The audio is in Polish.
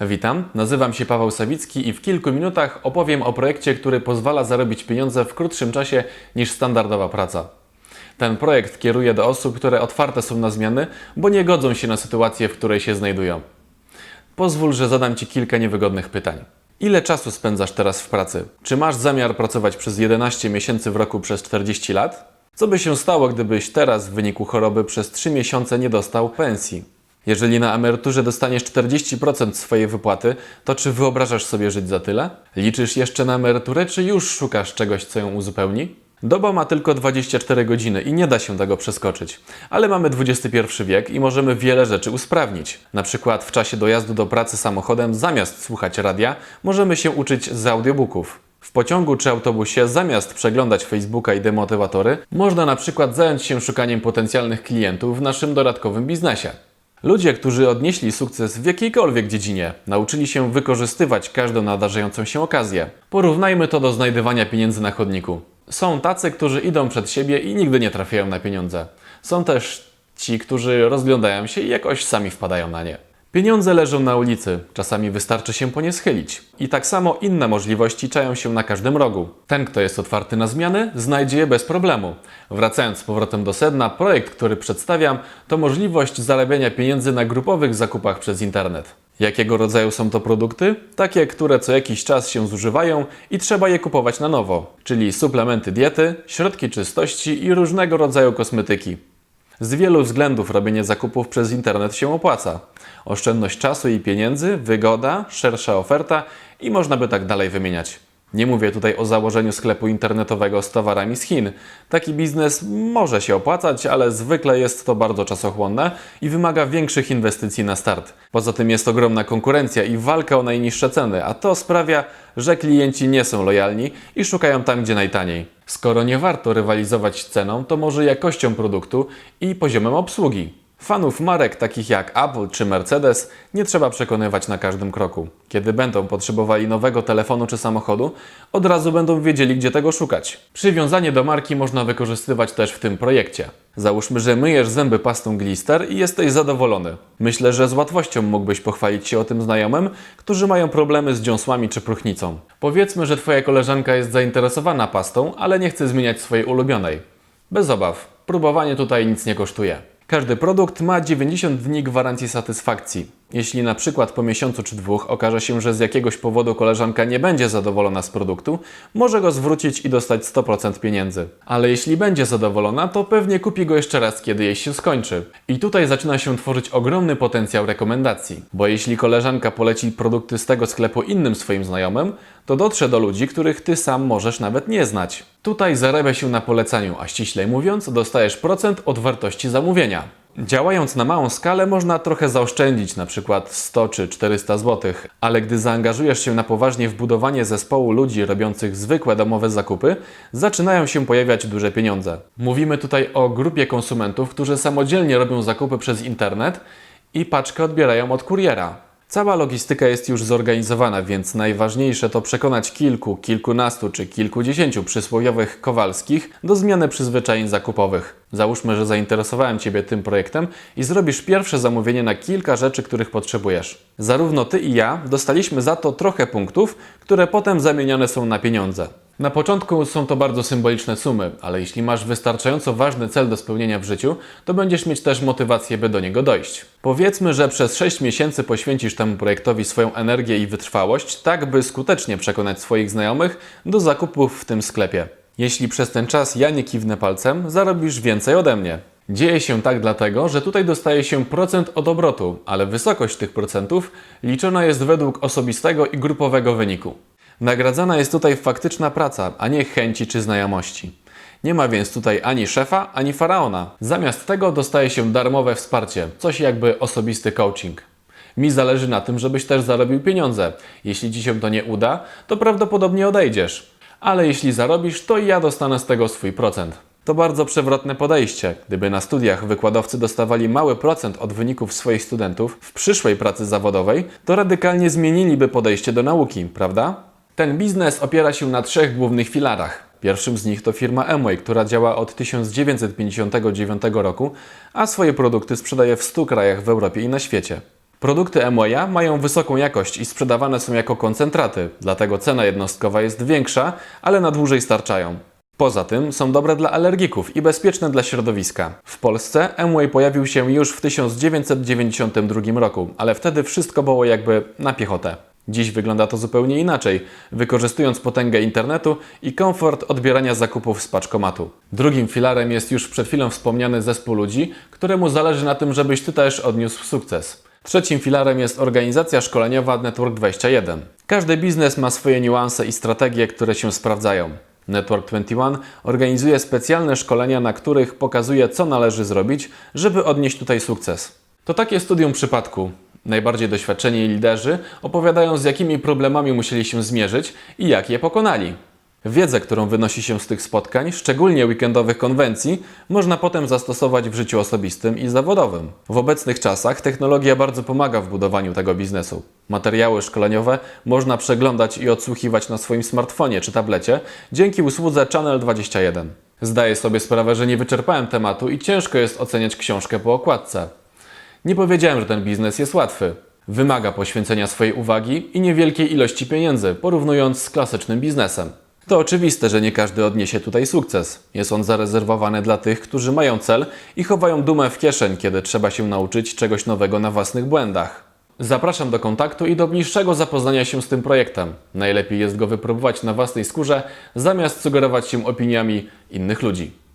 Witam, nazywam się Paweł Sawicki i w kilku minutach opowiem o projekcie, który pozwala zarobić pieniądze w krótszym czasie niż standardowa praca. Ten projekt kieruje do osób, które otwarte są na zmiany, bo nie godzą się na sytuację, w której się znajdują. Pozwól, że zadam Ci kilka niewygodnych pytań. Ile czasu spędzasz teraz w pracy? Czy masz zamiar pracować przez 11 miesięcy w roku przez 40 lat? Co by się stało, gdybyś teraz w wyniku choroby przez 3 miesiące nie dostał pensji? Jeżeli na emeryturze dostaniesz 40% swojej wypłaty, to czy wyobrażasz sobie żyć za tyle? Liczysz jeszcze na emeryturę, czy już szukasz czegoś, co ją uzupełni? Doba ma tylko 24 godziny i nie da się tego przeskoczyć. Ale mamy XXI wiek i możemy wiele rzeczy usprawnić. Na przykład w czasie dojazdu do pracy samochodem zamiast słuchać radia, możemy się uczyć z audiobooków. W pociągu czy autobusie zamiast przeglądać Facebooka i demotywatory, można na przykład zająć się szukaniem potencjalnych klientów w naszym dodatkowym biznesie. Ludzie, którzy odnieśli sukces w jakiejkolwiek dziedzinie, nauczyli się wykorzystywać każdą nadarzającą się okazję. Porównajmy to do znajdywania pieniędzy na chodniku. Są tacy, którzy idą przed siebie i nigdy nie trafiają na pieniądze. Są też ci, którzy rozglądają się i jakoś sami wpadają na nie. Pieniądze leżą na ulicy, czasami wystarczy się po nie schylić. I tak samo inne możliwości czają się na każdym rogu. Ten, kto jest otwarty na zmiany, znajdzie je bez problemu. Wracając z powrotem do sedna, projekt, który przedstawiam, to możliwość zarabiania pieniędzy na grupowych zakupach przez internet. Jakiego rodzaju są to produkty? Takie, które co jakiś czas się zużywają i trzeba je kupować na nowo, czyli suplementy diety, środki czystości i różnego rodzaju kosmetyki. Z wielu względów robienie zakupów przez internet się opłaca. Oszczędność czasu i pieniędzy, wygoda, szersza oferta i można by tak dalej wymieniać. Nie mówię tutaj o założeniu sklepu internetowego z towarami z Chin. Taki biznes może się opłacać, ale zwykle jest to bardzo czasochłonne i wymaga większych inwestycji na start. Poza tym jest ogromna konkurencja i walka o najniższe ceny, a to sprawia, że klienci nie są lojalni i szukają tam, gdzie najtaniej. Skoro nie warto rywalizować ceną, to może jakością produktu i poziomem obsługi. Fanów marek takich jak Apple czy Mercedes nie trzeba przekonywać na każdym kroku. Kiedy będą potrzebowali nowego telefonu czy samochodu, od razu będą wiedzieli, gdzie tego szukać. Przywiązanie do marki można wykorzystywać też w tym projekcie. Załóżmy, że myjesz zęby pastą Glister i jesteś zadowolony. Myślę, że z łatwością mógłbyś pochwalić się o tym znajomym, którzy mają problemy z dziąsłami czy próchnicą. Powiedzmy, że Twoja koleżanka jest zainteresowana pastą, ale nie chce zmieniać swojej ulubionej. Bez obaw, próbowanie tutaj nic nie kosztuje. Każdy produkt ma 90 dni gwarancji satysfakcji. Jeśli na przykład po miesiącu czy dwóch okaże się, że z jakiegoś powodu koleżanka nie będzie zadowolona z produktu, może go zwrócić i dostać 100% pieniędzy. Ale jeśli będzie zadowolona, to pewnie kupi go jeszcze raz, kiedy jej się skończy. I tutaj zaczyna się tworzyć ogromny potencjał rekomendacji. Bo jeśli koleżanka poleci produkty z tego sklepu innym swoim znajomym, to dotrze do ludzi, których ty sam możesz nawet nie znać. Tutaj zarabia się na polecaniu, a ściślej mówiąc, dostajesz procent od wartości zamówienia. Działając na małą skalę można trochę zaoszczędzić, na przykład 100 czy 400 zł, ale gdy zaangażujesz się na poważnie w budowanie zespołu ludzi robiących zwykłe domowe zakupy, zaczynają się pojawiać duże pieniądze. Mówimy tutaj o grupie konsumentów, którzy samodzielnie robią zakupy przez internet i paczkę odbierają od kuriera. Cała logistyka jest już zorganizowana, więc najważniejsze to przekonać kilku, kilkunastu czy kilkudziesięciu przysłowiowych Kowalskich do zmiany przyzwyczajeń zakupowych. Załóżmy, że zainteresowałem Ciebie tym projektem i zrobisz pierwsze zamówienie na kilka rzeczy, których potrzebujesz. Zarówno Ty i ja dostaliśmy za to trochę punktów, które potem zamienione są na pieniądze. Na początku są to bardzo symboliczne sumy, ale jeśli masz wystarczająco ważny cel do spełnienia w życiu, to będziesz mieć też motywację, by do niego dojść. Powiedzmy, że przez 6 miesięcy poświęcisz temu projektowi swoją energię i wytrwałość, tak by skutecznie przekonać swoich znajomych do zakupów w tym sklepie. Jeśli przez ten czas ja nie kiwnę palcem, zarobisz więcej ode mnie. Dzieje się tak dlatego, że tutaj dostaje się procent od obrotu, ale wysokość tych procentów liczona jest według osobistego i grupowego wyniku. Nagradzana jest tutaj faktyczna praca, a nie chęci czy znajomości. Nie ma więc tutaj ani szefa, ani faraona. Zamiast tego dostaje się darmowe wsparcie, coś jakby osobisty coaching. Mi zależy na tym, żebyś też zarobił pieniądze. Jeśli ci się to nie uda, to prawdopodobnie odejdziesz. Ale jeśli zarobisz, to i ja dostanę z tego swój procent. To bardzo przewrotne podejście. Gdyby na studiach wykładowcy dostawali mały procent od wyników swoich studentów w przyszłej pracy zawodowej, to radykalnie zmieniliby podejście do nauki, prawda? Ten biznes opiera się na trzech głównych filarach. Pierwszym z nich to firma Amway, która działa od 1959 roku, a swoje produkty sprzedaje w 100 krajach w Europie i na świecie. Produkty Amwaya mają wysoką jakość i sprzedawane są jako koncentraty, dlatego cena jednostkowa jest większa, ale na dłużej starczają. Poza tym są dobre dla alergików i bezpieczne dla środowiska. W Polsce Amway pojawił się już w 1992 roku, ale wtedy wszystko było jakby na piechotę. Dziś wygląda to zupełnie inaczej, wykorzystując potęgę internetu i komfort odbierania zakupów z paczkomatu. Drugim filarem jest już przed chwilą wspomniany zespół ludzi, któremu zależy na tym, żebyś ty też odniósł sukces. Trzecim filarem jest organizacja szkoleniowa Network21. Każdy biznes ma swoje niuanse i strategie, które się sprawdzają. Network 21 organizuje specjalne szkolenia, na których pokazuje, co należy zrobić, żeby odnieść tutaj sukces. To takie studium przypadku. Najbardziej doświadczeni liderzy opowiadają, z jakimi problemami musieli się zmierzyć i jak je pokonali. Wiedzę, którą wynosi się z tych spotkań, szczególnie weekendowych konwencji, można potem zastosować w życiu osobistym i zawodowym. W obecnych czasach technologia bardzo pomaga w budowaniu tego biznesu. Materiały szkoleniowe można przeglądać i odsłuchiwać na swoim smartfonie czy tablecie dzięki usłudze Channel 21. Zdaję sobie sprawę, że nie wyczerpałem tematu i ciężko jest oceniać książkę po okładce. Nie powiedziałem, że ten biznes jest łatwy. Wymaga poświęcenia swojej uwagi i niewielkiej ilości pieniędzy, porównując z klasycznym biznesem. To oczywiste, że nie każdy odniesie tutaj sukces. Jest on zarezerwowany dla tych, którzy mają cel i chowają dumę w kieszeń, kiedy trzeba się nauczyć czegoś nowego na własnych błędach. Zapraszam do kontaktu i do bliższego zapoznania się z tym projektem. Najlepiej jest go wypróbować na własnej skórze, zamiast sugerować się opiniami innych ludzi.